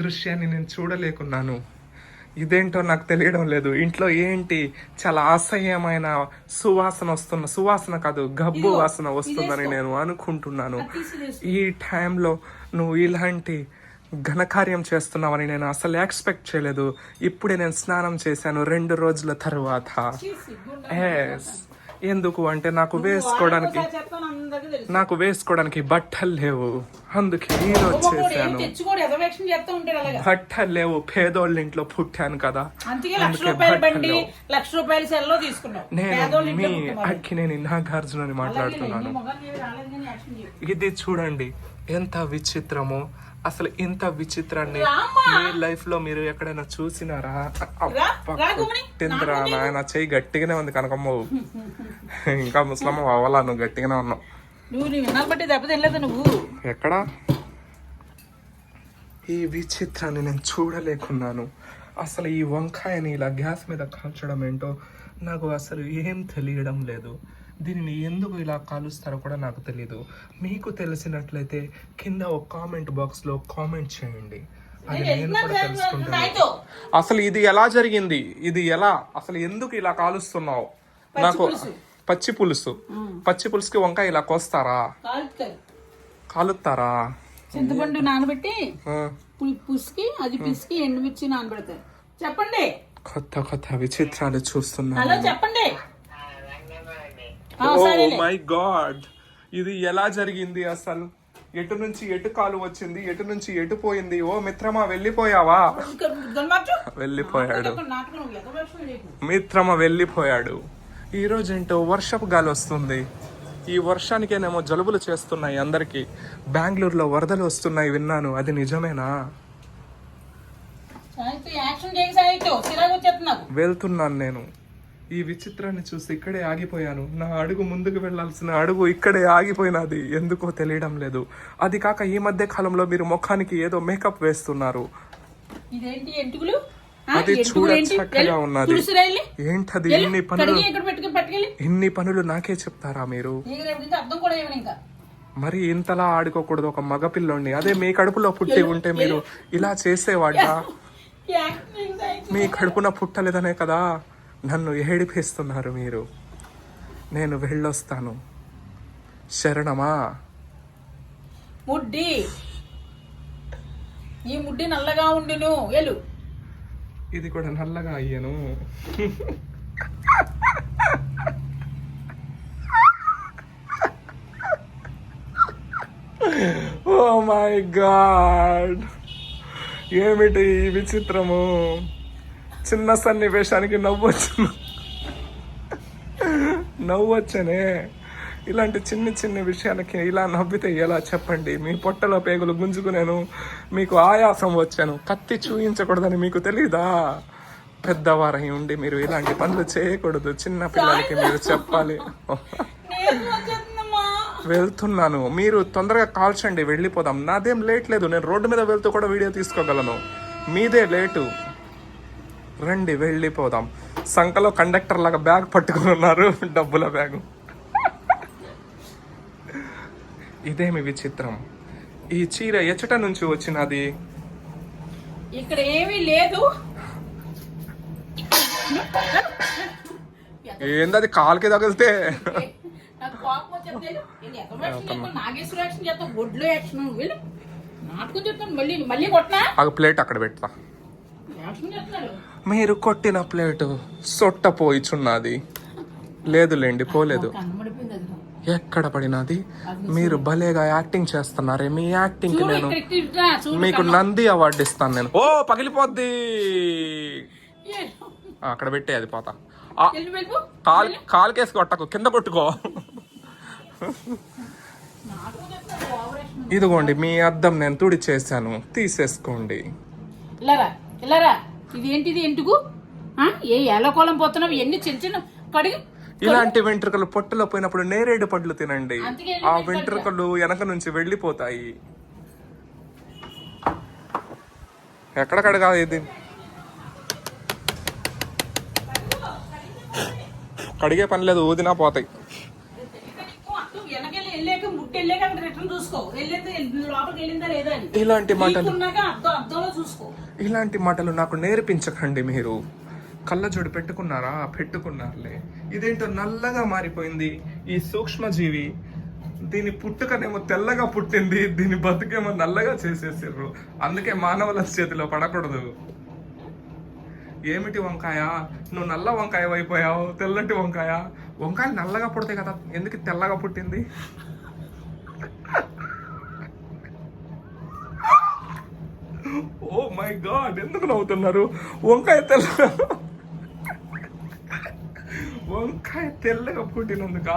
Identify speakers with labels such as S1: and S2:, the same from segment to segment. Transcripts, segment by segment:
S1: దృశ్యాన్ని నేను చూడలేకున్నాను. ఇదేంటో నాకు తెలియడం లేదు. ఇంట్లో ఏంటి? చాలా అసహ్యమైన సువాసన వస్తున్న సువాసన కాదు గబ్బు వాసన వస్తుందని నేను అనుకుంటున్నాను. ఈ టైంలో నువ్వు ఇలాంటి ఘనకార్యం చేస్తున్నావని నేను అసలు ఎక్స్పెక్ట్ చేయలేదు. ఇప్పుడే నేను స్నానం చేశాను రెండు రోజుల తర్వాత. ఎస్ ఎందుకు అంటే నాకు వేసుకోవడానికి నాకు వేసుకోవడానికి బట్టలు లేవు. అందుకే నేను వచ్చేసాను. బట్టలు లేవు పేదోళ్ళ ఇంట్లో పుట్టాను కదా. నేను మీ. అక్కినేని నాగార్జున అని
S2: అలాగే
S1: మాట్లాడుతున్నాను. ఇది చూడండి ఎంత విచిత్రమో. అసలు ఇంత విచిత్రాన్ని. మీ లైఫ్లో మీరు ఎక్కడైనా చూసినారా?
S2: రా, రా గుమ్మని.
S1: తిందిరా నాయన చెయ్యి గట్టిగానే ఉంది కనకమ్మ. ఇంకా ముసలమ్మ అవ్వాలా నువ్వు గట్టిగానే ఉన్నావు.
S2: నువ్వు.
S1: ఎక్కడ? ఈ విచిత్రాన్ని నేను చూడలేకున్నాను. అసలు ఈ వంకాయని ఇలా గ్యాస్ మీద కాల్చడం ఏంటో నాకు అసలు ఏం తెలియడం లేదు. దీనిని ఎందుకు ఇలా కాలుస్తారో కూడా నాకు తెలియదు మీకు తెలిసినట్లయితే కింద ఒక కామెంట్ బాక్స్లో కామెంట్ చేయండి. అది నేను కూడా తెలుసుకుంటాను అసలు ఇది ఎలా జరిగింది? ఇది ఎలా? అసలు ఎందుకు ఇలా కాలుస్తున్నావు? నాకు పచ్చి పులుసు. పచ్చి పులుసుకి వంకాయ ఇలా కోస్తారా?
S2: కాలుతారు
S1: కాలుతారా
S2: చింతపండు నానబెట్టి
S1: ఆ,
S2: పులి పుసికి అది పిసికి ఎండుమిర్చి నానబెడతారు. చెప్పండి.
S1: కొత్త కొత్త విచిత్రాలు చూస్తున్నాను.
S2: హలో చెప్పండి.
S1: ఓ మై గాడ్ ఇది ఎలా జరిగింది అసలు? ఎటు నుంచి ఎటు కాలు వచ్చింది? ఎటు నుంచి ఎటు పోయింది? ఓ మిత్రమా వెళ్ళిపోయావా. వెళ్ళిపోయాడు. మిత్రమ వెళ్ళిపోయాడు. ఈ రోజు ఏంటో వర్షపు గాలి వస్తుంది. ఈ వర్షానికేనేమో జలుబులు చేస్తున్నాయి అందరికి. బెంగళూరులో వరదలు వస్తున్నాయి విన్నాను. అది నిజమేనా? వెళ్తున్నాను నేను. ఈ విచిత్రాన్ని చూసి ఇక్కడే ఆగిపోయాను. నా అడుగు ముందుకు వెళ్ళాల్సిన అడుగు ఇక్కడే ఆగిపోయినది. ఎందుకో తెలియడం లేదు. అది కాక ఈ మధ్య కాలంలో మీరు ముఖానికి ఏదో మేకప్ వేస్తున్నారు.
S2: ఇదేంటి ఎంటుకులు ఆ,
S1: అది చూడ
S2: ఏంటి?
S1: చక్కగా ఉన్నది. ఏంటది? ఇన్ని పనులు ఇన్ని పనులు నాకే చెప్తారా మీరు? మరి ఇంతలా ఆడుకోకూడదు ఒక మగపిల్లోని అదే మీ కడుపులో పుట్టి ఉంటే మీరు ఇలా చేసేవాడా. మీ కడుపున పుట్టలేదనే కదా? నన్ను ఏడిపిస్తున్నారు మీరు. నేను వెళ్ళొస్తాను. శరణమా?
S2: ముడ్డి. ఈ ముడ్డి నల్లగా ఉండును. వెళ్ళు.
S1: ఇది కూడా నల్లగా అయ్యాను. Oh my God. ఏమిటి ఈ విచిత్రము? చిన్న సన్నివేశానికి నవ్వచ్చు నవ్వొచ్చనే ఇలాంటి చిన్న చిన్న విషయాలకి ఇలా నవ్వితే ఎలా చెప్పండి? మీ పొట్టలో పేగులు గుంజుకునేను. మీకు ఆయాసం వచ్చాను. కత్తి చూయించకూడదని మీకు తెలీదా? పెద్దవారై ఉండి మీరు ఇలాంటి పనులు చేయకూడదు. చిన్న పిల్లలకి మీరు చెప్పాలి. వెళ్తున్నాను. మీరు తొందరగా కాల్చండి వెళ్ళిపోదాం. నాదేం లేట్ లేదు. నేను రోడ్డు మీద వెళ్తూ కూడా వీడియో తీసుకోగలను. మీదే లేటు. రండి వెళ్ళిపోదాం. సంకలో కండక్టర్ లాగా బ్యాగ్ పట్టుకుని ఉన్నారు. డబ్బుల బ్యాగు ఇదేమి విచిత్రం. ఈ చీర ఎచ్చట నుంచి వచ్చినది.
S2: ఇక్కడ ఏమీ లేదు.
S1: ఏందది కాలుకి తగిలితే? ప్లేట్ అక్కడ పెడతా. మీరు కొట్టిన ప్లేటు సొట్ట పోయిచున్నది లేదులేండి పోలేదు. ఎక్కడ పడినది? మీరు భలేగా యాక్టింగ్ చేస్తున్నారే మీ
S2: యాక్టింగ్కి
S1: నేను మీకు నంది అవార్డు ఇస్తాను నేను. ఓ పగిలిపోద్ది. అక్కడ పెట్టే అది పోతా.
S2: వెళ్ళిపో
S1: కాల్ కాలుకేసి కొట్టకు కింద కొట్టుకో. ఇదిగోండి మీ అద్దం నేను తుడి చేశాను తీసేసుకోండి
S2: ఇలారా ఇలారా ఇది ఏంటిది ఎందుకు? ఏ ఏలకోలం పోతున్నావు? ఎన్ని చిన్న చిన్న కడిగి
S1: ఇలాంటి వెంట్రుకలు పొట్టలో పోయినప్పుడు నేరేడు పండ్లు తినండి. ఆ వెంట్రుకలు వెనక నుంచి వెళ్ళిపోతాయి. ఎక్కడ కడగా ఇది? కడిగే పని లేదు ఊదినా పోతాయి. ఇలాంటి మాటలు ఇలాంటి మాటలు నాకు నేర్పించకండి మీరు. కళ్ళజోడు పెట్టుకున్నారా? పెట్టుకున్నారులే. ఇదేంటో నల్లగా మారిపోయింది ఈ సూక్ష్మజీవి. దీని పుట్టుకనేమో తెల్లగా పుట్టింది. దీని బతుకేమో నల్లగా చేసేసారు అందుకే మానవుల చేతిలో పడకూడదు. ఏమిటి వంకాయ? నువ్వు నల్ల వంకాయ అయిపోయావు తెల్లటి వంకాయ. వంకాయ నల్లగా పుడతాయి కదా. ఎందుకు తెల్లగా పుట్టింది ఓ మై గాడ్ ఎందుకు నవ్వుతున్నారు? వంకాయ తెల్ల వంకాయ తెల్లగా పుట్టినందుకా?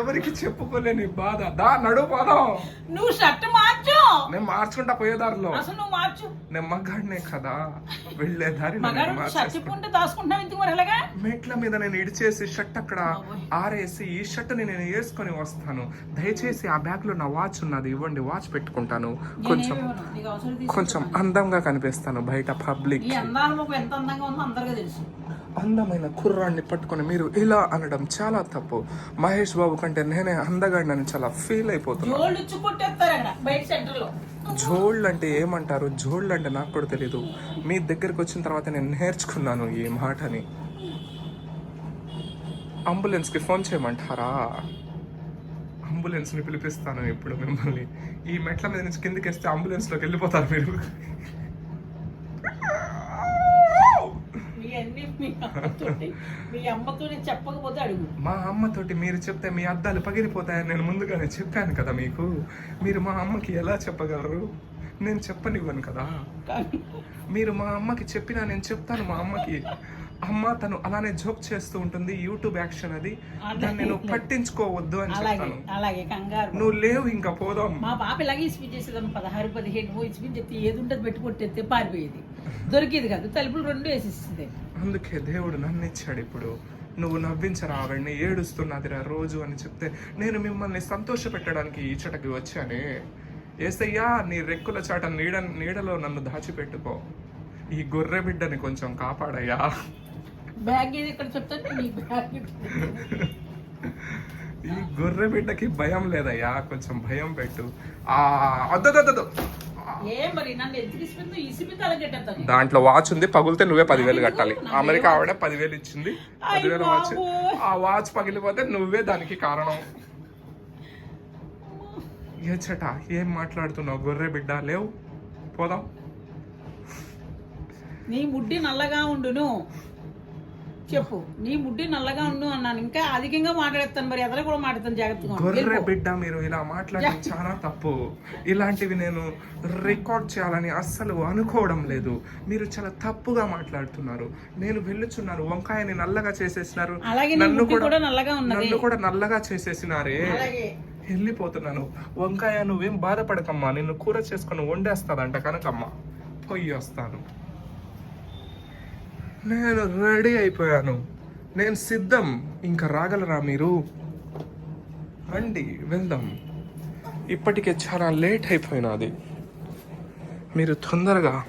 S1: ఎవరికి చెప్పుకోలేని బాధ? దా నడు పోదాం.
S2: నువ్వు షర్ట్ మార్చు.
S1: నేను మార్చుకుంటా
S2: అసలు నువ్వు మార్చు.
S1: నేను మగాడినే కదా. వెళ్ళే దారి
S2: మరి ఎలాగా?
S1: మెట్ల మీద నేను ఇడిచేసి షర్ట్ అక్కడ ఆరేసి ఈ షర్ట్ని నేను వేసుకొని వస్తాను. దయచేసి ఆ బ్యాగ్లో నా వాచ్ ఉన్నది. ఇవ్వండి వాచ్ పెట్టుకుంటాను. కొంచెం. కొంచెం అందంగా కనిపిస్తాను బయట పబ్లిక్.
S2: ఎంత అందంగా ఉందో అందరికీ తెలుసు.
S1: అందమైన కుర్రాన్ని పట్టుకొని మీరు ఇలా అనడం చాలా తప్పు. మహేష్ బాబు కంటే నేనే అందగాడినని చాలా ఫీల్ అయిపోతున్నా
S2: జోళ్ళు
S1: అంటే ఏమంటారు? జోళ్ళు అంటే నాకు కూడా తెలీదు. మీ దగ్గరికి వచ్చిన తర్వాత నేను నేర్చుకున్నాను ఈ మాటని. అంబులెన్స్కి ఫోన్ చేయమంటారా? అంబులెన్స్ని పిలిపిస్తాను ఇప్పుడు మిమ్మల్ని. ఈ మెట్ల మీద నుంచి కిందికి వేస్తే అంబులెన్స్లోకి వెళ్ళిపోతారు మీరు
S2: మీ అన్ని మీ అమ్మతోటి మీ అమ్మతోనే చెప్పకపోతే అడుగు.
S1: మా అమ్మతోటి మీరు చెప్తే మీ అద్దాలు పగిలిపోతాయని నేను ముందుగానే చెప్పాను కదా మీకు. మీరు మా అమ్మకి ఎలా చెప్పగలరు? నేను చెప్పనివ్వను కదా. మీరు మా అమ్మకి చెప్పినా నేను చెప్తాను మా అమ్మకి. అమ్మ తను అలానే జోక్ చేస్తూ ఉంటుంది యూట్యూబ్ యాక్షన్ అది. దాన్ని నేను పట్టించుకోవద్దు అని చెప్తాను.
S2: అలాగే కంగారు.
S1: నువ్వు లేవు ఇంకా పోదాం.
S2: మా పాప ఇలాగే ఇస్పిన్ చేసేదాం పదహారు పదిహేను ఇస్పిన్ చెప్తే ఏది ఉంటుంది పెట్టి కొట్టేస్తే పారిపోయేది. దొరికేది కాదు తలుపులు రెండు వేసిస్తుంది
S1: అందుకే దేవుడు నన్ను ఇచ్చాడు ఇప్పుడు. నువ్వు నవ్వించరా ఆవిడ్ని ఏడుస్తున్నదిరా రోజు అని చెప్తే నేను మిమ్మల్ని సంతోష పెట్టడానికి ఈ చటకి వచ్చానే. ఏసయ్యా నీ రెక్కుల చాట నీడ నీడలో నన్ను దాచిపెట్టుకో. ఈ గొర్రె బిడ్డని కొంచెం కాపాడయ్యా. ఈ గొర్రె బిడ్డకి భయం లేదయ్యా కొంచెం భయం పెట్టు. ఆ అద్దదద్దదు.
S2: ఏ
S1: దాంట్లో వాచ్ ఉంది పగిలితే నువ్వే పదివేలు కట్టాలి. అమెరికా ఆవిడ పదివేలు ఇచ్చింది. పదివేల వాచ్. ఆ వాచ్ పగిలిపోతే నువ్వే దానికి కారణం. ఏచట ఏం మాట్లాడుతున్నావు? గొర్రె బిడ్డ లేవు? పోదాం.
S2: నీ ముడ్డి నల్లగా ఉండును. చెప్పు. నీ ముడ్డి నల్లగా ఉండు అన్నాను. ఇంకా అధికంగా మాట్లాడతాను మరి. ఎదర కూడా మాట్లాడతాను జాగ్రత్తగా.
S1: బిడ్డ మీరు ఇలా మాట్లాడడం చాలా తప్పు. ఇలాంటివి నేను రికార్డ్ చేయాలని అస్సలు అనుకోవడం లేదు. మీరు చాలా తప్పుగా మాట్లాడుతున్నారు. నేను వెళ్ళుచున్నాను వంకాయని నల్లగా చేసేసినారు. నన్ను కూడా
S2: నల్లగా
S1: నన్ను కూడా నల్లగా చేసేసినారే. వెళ్ళిపోతున్నాను. వంకాయ నువ్వేం బాధపడకమ్మా. నిన్ను కూర చేసుకొని వండేస్తాదంట కనకమ్మ. పొయ్యి వస్తాను. నేను రెడీ అయిపోయాను. నేను సిద్ధం. ఇంకా రాగలరా మీరు? రండి వెళ్దాం. ఇప్పటికే చాలా లేట్ అయిపోయినది మీరు తొందరగా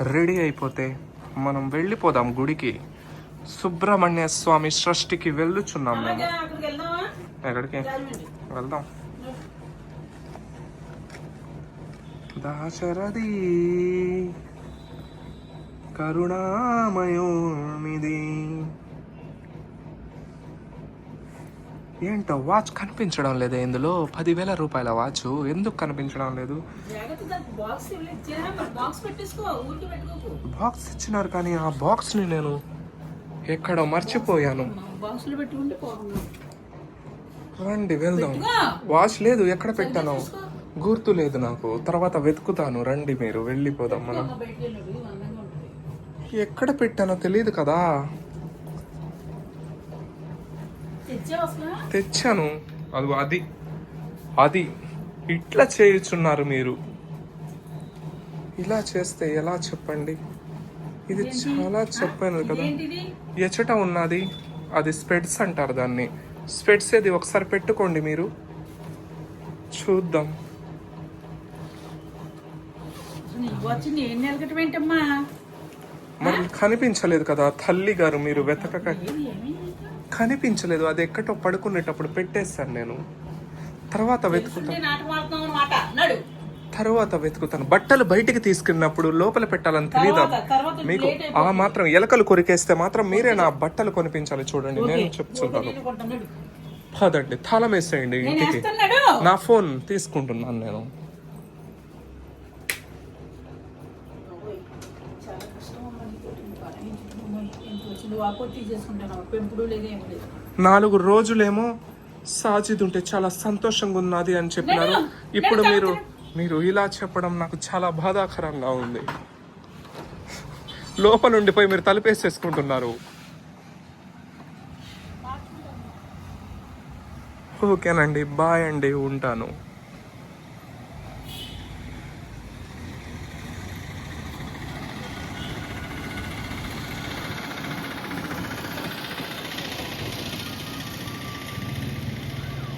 S1: రెడీ అయిపోతే మనం వెళ్ళిపోదాం గుడికి. సుబ్రహ్మణ్య స్వామి సృష్టికి వెళ్ళుచున్నాం మేము. ఎక్కడికి. వెళ్దాం. దాశరథి. కరుణామయోనిది. ఏంటో వాచ్ కనిపించడం లేదు ఇందులో? పదివేల రూపాయల వాచ్. ఎందుకు కనిపించడం లేదు?
S2: బాక్స్
S1: ఇచ్చినారు కానీ ఆ బాక్స్ని నేను ఎక్కడో మర్చిపోయాను. రండి వెళ్దాం. వాచ్ లేదు ఎక్కడ పెట్టాను? గుర్తు లేదు నాకు. తర్వాత వెతుకుతాను. రండి మీరు వెళ్ళిపోదాం మనం
S2: ఒక బయటికి వెళ్ళాడు అందంగా ఉంటుంది
S1: ఎక్కడ పెట్టానో తెలియదు కదా. తెచ్చాను. అది అది. అది ఇట్లా చేయుచున్నారు మీరు. ఇలా చేస్తే ఎలా చెప్పండి? ఇది చాలా చెప్పాను కదా. ఎచట ఉన్నది. అది స్పెడ్స్ అంటారు దాన్ని. స్పెడ్స్ ఇది ఒకసారి పెట్టుకోండి మీరు. చూద్దాం.
S2: నీ వచ్చి నేను నెలకటం ఏంటమ్మా
S1: మరి కనిపించలేదు కదా తల్లి గారు మీరు వెతకక? కనిపించలేదు అది ఎక్కటో పడుకునేటప్పుడు పెట్టేస్తాను నేను. తర్వాత వెతుకుతాను. తర్వాత వెతుకుతాను. బట్టలు బయటికి తీసుకున్నప్పుడు లోపల పెట్టాలని తెలీదా?
S2: తర్వాత
S1: మీకు ఆ మాత్రం ఎలకలు కొరికేస్తే మాత్రం మీరే నా బట్టలు కొనిపించాలి చూడండి నేను. చెప్తున్నాను. పదండి తాళం వేసేయండి ఇంటికి. నా ఫోన్ తీసుకుంటున్నాను నేను
S2: ఓయ్, చాలా కష్టం అమ్మా నీతోటి ఇంకా. అమ్మోయ్, ఎంత వచ్చిందో వాపోతే తీసేసుకుంటాను పెంపుడు లేదు ఏమి లేదు
S1: నాలుగు రోజులేమో సాజిద్ ఉంటే చాలా సంతోషంగా ఉన్నది అని చెప్పినారు. ఇప్పుడు మీరు మీరు ఇలా చెప్పడం నాకు చాలా బాధాకరంగా ఉంది. లోపల ఉండిపోయి మీరు తలుపేసేసుకుంటున్నారు. ఓకేనండి బాయ్ అండి ఉంటాను.